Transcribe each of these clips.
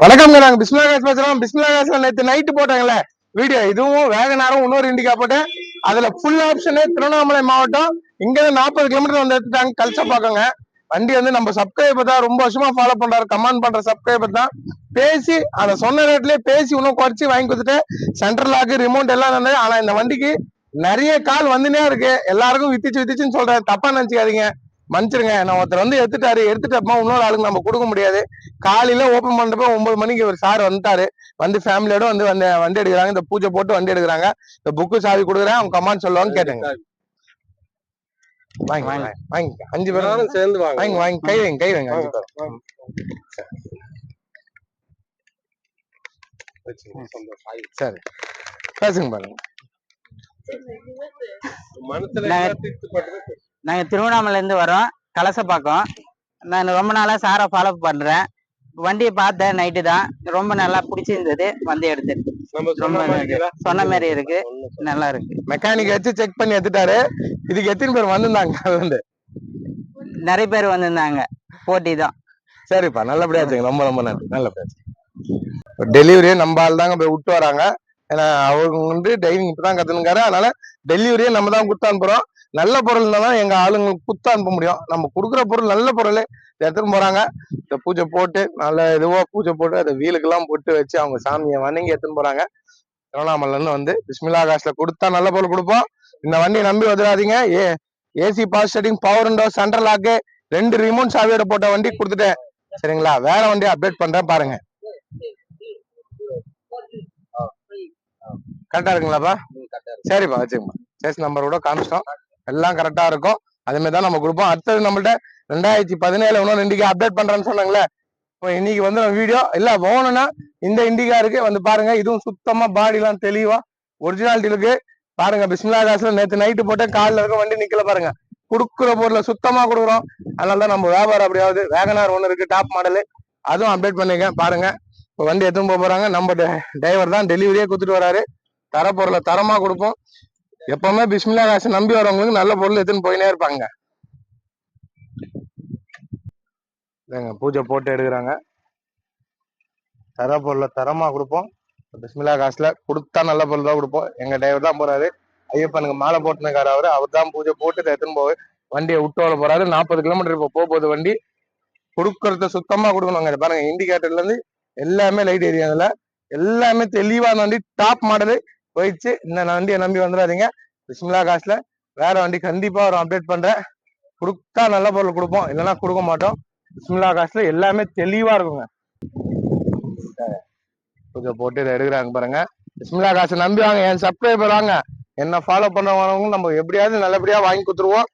வணக்கம்ங்க. நாங்க பிஸ்மிலா காசு பேசுறோம். பிஸ்மிலா காசுல நேத்து நைட்டு போட்டாங்கல்ல. வீடியோ. இதுவும் வேக நேரம் இன்னொரு இண்டிகா போட்டேன் அதுல ஃபுல் ஆப்ஷனு திருவண்ணாமலை மாவட்டம். இங்க இருந்து நாற்பது கிலோமீட்டர் வந்து எடுத்துட்டாங்க கல்சா பாக்கங்க வண்டி வந்து நம்ம சப்ஸ்கிரைபர் தான் ரொம்ப வருஷமா ஃபாலோ பண்றாரு கமெண்ட் பண்ற சப்ஸ்கிரைபர் தான். பேசி அதை சொன்ன ரேட்லயே பேசி இன்னும் குறைச்சி வாங்கி கொடுத்துட்டு சென்ட்ரல் லாக்கு ரிமோட் எல்லாம் இருந்தது ஆனா இந்த வண்டிக்கு நிறைய கால் வந்துனே இருக்கு. எல்லாருக்கும் வித்திச்சு வித்திச்சுன்னு சொல்றேன். தப்பா நினைச்சுக்காதீங்க. மன்னிச்சிருங்க. நான் ஒருத்தர் வந்து எடுத்துட்டாரு. எடுத்துட்டப்பமா இன்னொரு ஆளுக்கு நம்ம கொடுக்க முடியாது. காலையில ஓபன் பண்றப்ப ஒன்பது மணிக்கு ஒரு சார் வந்துட்டாரு. வந்து ஃபேமிலியோட வந்து வந்து வண்டி எடுக்கிறாங்க. இந்த பூஜை போட்டு வண்டி எடுக்கிறாங்க. இந்த புக்கு சாவி கொடுக்குறேன். அவங்க கமாண்ட் சொல்லுவாங்க கேட்டுங்க. வாங்கி வாங்கி வாங்கி. அஞ்சு பேரும் சேர்ந்து வாங்க. வாங்கி வாங்கி. கை வைங்க கை வைங்க. அஞ்சு பேரும். சரி. பேசுங்க பாருங்க. மனசுல? நாங்கள் திருவண்ணாமலையிலேருந்து வரோம். கலசப்பாக்கம் நான் ரொம்ப நாளாக சாரை ஃபாலோ பண்ணுறேன் வண்டியை பார்த்தேன் நைட்டு தான். ரொம்ப நல்லா பிடிச்சிருந்தது. வந்து சொன்ன ரொம்ப மாதிரி? சொன்ன மாதிரி இருக்கு. நல்லா இருக்கு. மெக்கானிக் வச்சு செக் பண்ணி எடுத்துட்டாரு. இதுக்கு எத்தனை பேர் வந்திருந்தாங்க நிறைய பேர் வந்திருந்தாங்க. போட்டி தான். சரிப்பா நல்லபடியா ரொம்ப ரொம்ப நன்றி. நல்லபடியா டெலிவரியே நம்ம ஆள் தாங்க போய் விட்டு வராங்க. ஏன்னா அவங்க வந்து டைவிங் இப்பதான் கத்துனுங்காரு அதனால டெலிவரியே நம்ம தான் குத்து அனுப்புறோம். நல்ல பொருள் தான் எங்க ஆளுங்களுக்கு குத்து அனுப்ப முடியும். நம்ம கொடுக்குற பொருள் நல்ல பொருள். எடுத்துன்னு போறாங்க. இந்த பூஜை போட்டு நல்ல இதுவா பூஜை போட்டு அதை வீலுக்கெல்லாம் போட்டு வச்சு அவங்க சாமியை வணங்கி எடுத்துன்னு போறாங்க. திருவண்ணாமலைல இருந்து வந்து பிஸ்மிலா காசுல கொடுத்தா நல்ல பொருள் கொடுப்போம். இந்த வண்டியை நம்பி வந்துடாதீங்க. ஏ AC power steering power window central lock ரெண்டு ரிமோட் சாவியோட போட்ட வண்டி கொடுத்துட்டேன். சரிங்களா? வேற வண்டி அப்டேட் பண்றேன் பாருங்க. கரெக்டா இருக்குங்களாப்பா? சரிப்பா வச்சுக்கோங்க. சேஸ் நம்பர் கூட காமிச்சிட்டோம். எல்லாம் கரெக்டா இருக்கும். அதேமாதிரி தான் நம்ம கொடுப்போம் அடுத்தது நம்மள்ட்ட ரெண்டாயிரத்தி பதினேழு ஒன்று இண்டிகா அப்டேட் பண்றேன்னு சொன்னாங்களே. இப்போ இன்னைக்கு வந்து நம்ம வீடியோ இல்ல போகணும்னா இந்த இண்டிகா இருக்கு. வந்து பாருங்க இதுவும் சுத்தமா பாடி எல்லாம் தெளிவா ஒரிஜினாலிட்டி இருக்கு. பாருங்க பிஸ்மிலா காசுல நேற்று நைட்டு போட்டு காலில் இருக்க வண்டி நிக்கல பாருங்க. கொடுக்குற பொருளை சுத்தமா கொடுக்குறோம். அதனால தான் நம்ம வியாபாரம் அப்படியாவது வேகனார் ஒன்று இருக்கு டாப் மாடலு அதுவும் அப்டேட் பண்ணிக்க பாருங்க இப்போ வண்டி எடுத்துன்னு போக போறாங்க? நம்ம டிரைவர் தான் டெலிவரியே கொடுத்துட்டு வராரு. தர பொருளை தரமா கொடுப்போம். எப்பவுமே பிஸ்மிலா காசை நம்பி வரவங்களுக்கு நல்ல பொருள் எடுத்துன்னு போயினே இருப்பாங்க. இல்லைங்க பூஜை போட்டு எடுக்கிறாங்க. தர பொருளை தரமா கொடுப்போம். பிஸ்மிலா காசுல கொடுத்தா நல்ல பொருள் தான் கொடுப்போம். எங்க டிரைவர் தான் போறாரு. ஐயப்பனுக்கு மாலை போட்டுனுக்காரு அவரு அவர் தான் பூஜை போட்டு எடுத்துன்னு போய் வண்டியை விட்டு வர போறாரு. நாற்பது கிலோமீட்டர் இப்போ போக போகுது வண்டி கொடுக்கறத சுத்தமா கொடுக்கணுங்க. பாருங்க இண்டிகேட்டர்ல இருந்து எல்லாமே லைட் ஏரியாதுல எல்லாமே தெளிவான வண்டி டாப் மாடலு போயிடுச்சு. இந்த வண்டியை நம்பி வந்துடாதீங்க. பிஸ்மிலா காசுல வேற வண்டி கண்டிப்பா ஒரு அப்டேட் பண்றேன். கொடுத்தா நல்ல பொருள் கொடுப்போம். இல்லைன்னா கொடுக்க மாட்டோம். பிஸ்மிலா காசுல எல்லாமே தெளிவா இருக்குங்க. பூஜை போட்டு இதை எடுக்கிறாங்க பாருங்க. பிஸ்மிலா காசை நம்பி வாங்க. என் சப்ஸ்கிரைபர் வாங்க. என்ன ஃபாலோ பண்றவங்க நம்ம எப்படியாவது நல்லபடியா வாங்கி கொடுத்துருவோம்.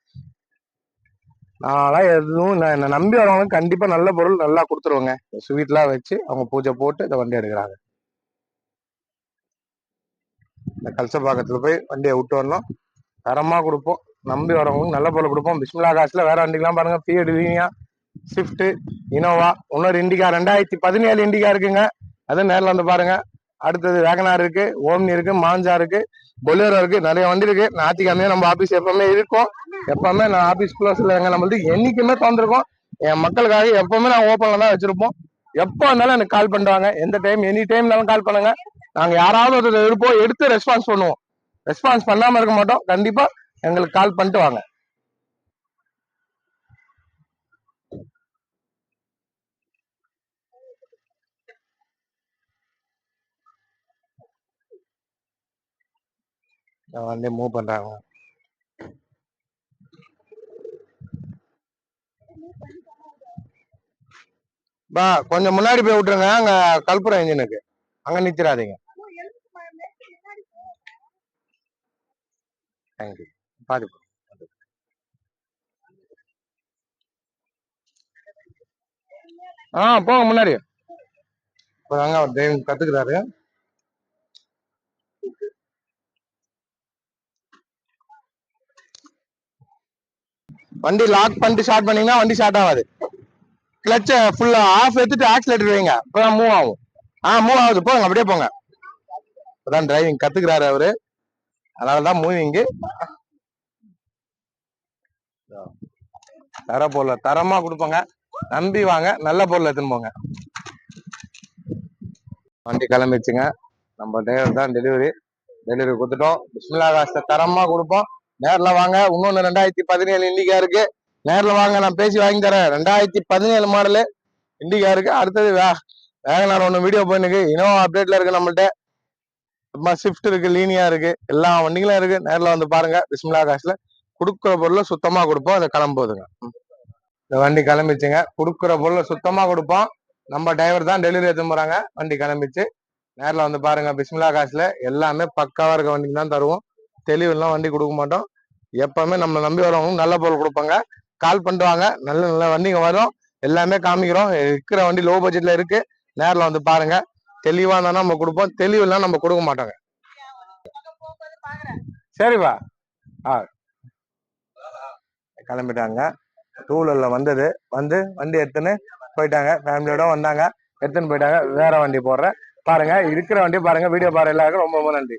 நான்லாம் எதுவும் நான் என்னை நம்பி வரவங்க கண்டிப்பா நல்ல பொருள் நல்லா கொடுத்துருவோங்க. ஸ்வீட்லாம் வச்சு அவங்க பூஜை போட்டு இந்த வண்டி எடுக்கிறாங்க. இந்த கல்சபாக்கத்தில் போய் வண்டியை விட்டு வரணும். தரமாக கொடுப்போம். நம்பி வரவங்களுக்கு நல்ல பொருள் கொடுப்போம். பிஸ்மிலா காசில் வேற வண்டிக்கெலாம் பாருங்க. பிஎட் லீனியா ஸ்விஃப்ட் இனோவா இன்னொரு இண்டிகா ரெண்டாயிரத்தி பதினேழு இண்டிகா இருக்குங்க. அதுவும் நேரில் வந்து பாருங்க. அடுத்தது வேகனார் இருக்கு ஓம்னி இருக்கு மாஞ்சா இருக்கு பொலேரோ இருக்கு நிறைய வண்டி இருக்கு. ஞாயிற்றுக்கிழமையே நம்ம ஆபீஸ் எப்பவுமே இருக்கும். எப்பவுமே நான் ஆபீஸ் க்ளோஸ் இல்லைங்க நம்மளுக்கு என்னைக்குமே திறந்துருக்கோம். என் மக்களுக்காக எப்பவுமே நான் ஓப்பன்ல தான் வச்சிருப்போம். எப்போ இருந்தாலும் எனக்கு கால் பண்ணுவாங்க. எந்த டைம் எனி டைம்னாலும் கால் பண்ணுங்க. நாங்க யாராவது ஒருத்தர் இருப்போம் எடுத்து ரெஸ்பான்ஸ் பண்ணுவோம். ரெஸ்பான்ஸ் பண்ணாம இருக்க மாட்டோம். கண்டிப்பா எங்களுக்கு கால் பண்ணிட்டு வாங்க. நான் வந்து மூவ் பண்றாங்க பா கொஞ்சம் முன்னாடி போய் விட்டுருங்க. அங்க கல்புரம் இன்ஜினுக்கு. அங்க நிச்சிடாதீங்க தேங்க்யூ பாதி. ஆ போங்க முன்னாடி. இப்போதாங்க அவர் டிரைவிங் கத்துக்கிறாரு. வண்டி லாக் பண்ணிட்டு ஸ்டார்ட் பண்ணீங்கன்னா வண்டி ஸ்டார்ட் ஆகாது. கிளச்ச ஃபுல்லா ஆஃப் எடுத்துட்டு ஆக்சிலேட்டர் வைங்க. இப்பதான் மூவ் ஆகும். ஆ மூவ் ஆகுது. போங்க அப்படியே போங்க. இப்பதான் டிரைவிங் கத்துக்கிறாரு அவரு. அதனாலதான் மூவிங்கு தர பொருள் தரமா கொடுப்போங்க. நம்பி வாங்க. நல்ல பொருள் எடுத்துன்னு போங்க. வண்டி கிளம்பிடுச்சுங்க. நம்ம டிரைவர் தான் டெலிவரி டெலிவரி கொடுத்துட்டோம். பிஸ்மிலா காசை தரமா கொடுப்போம். நேரில் வாங்க. இன்னொன்று ரெண்டாயிரத்தி பதினேழு இன்னிக்கா இருக்கு. நேரில் வாங்க நான் பேசி வாங்கி தரேன். ரெண்டாயிரத்தி பதினேழு மாடலு இண்டிகா இருக்கு. அடுத்தது வே வேகனார் ஒன்று வீடியோ போயிருக்கு இனோவா அப்டேட்ல இருக்கு நம்மள்ட்ட. அப்புறமா ஸ்விஃப்ட் இருக்கு லீனியா இருக்கு. எல்லா வண்டிகளும் இருக்கு. நேரில் வந்து பாருங்க. பிஸ்மிலா காசுல. கொடுக்குற பொருளை சுத்தமாக கொடுப்போம். அதை கிளம்புதுங்க. இந்த வண்டி கிளம்பிச்சுங்க. கொடுக்குற பொருளை சுத்தமாக கொடுப்போம். நம்ம டிரைவர் தான் டெலிவரி எடுத்து போறாங்க. வண்டி கிளம்பிச்சு. நேரில் வந்து பாருங்க. பிஸ்மிலா காசுல எல்லாமே பக்காவா இருக்க வண்டிக்கு தான் தருவோம். தெளிவுலாம் வண்டி கொடுக்க மாட்டோம். எப்பவுமே நம்ம நம்பி வரவங்க நல்ல பொருள் கொடுப்பாங்க. கால் பண்ணுவாங்க. நல்ல நல்ல வண்டிங்க வரும். எல்லாமே காமிக்கிறோம். இருக்கிற வண்டி லோ பட்ஜெட்ல இருக்கு. நேரில் வந்து பாருங்க. தெளிவா இருந்தா நம்ம கொடுப்போம். தெளிவு நம்ம கொடுக்க மாட்டோங்க. சரிப்பா. ஆ. கிளம்பிட்டாங்க. டூ வந்தது. வந்து வண்டி எடுத்துன்னு போயிட்டாங்க. ஃபேமிலியோட வந்தாங்க. எடுத்துன்னு போயிட்டாங்க. வேற வண்டி போடுறேன். பாருங்க. இருக்கிற வண்டி பாருங்க. வீடியோ பாரு எல்லாருக்கும் ரொம்ப ரொம்ப நன்றி.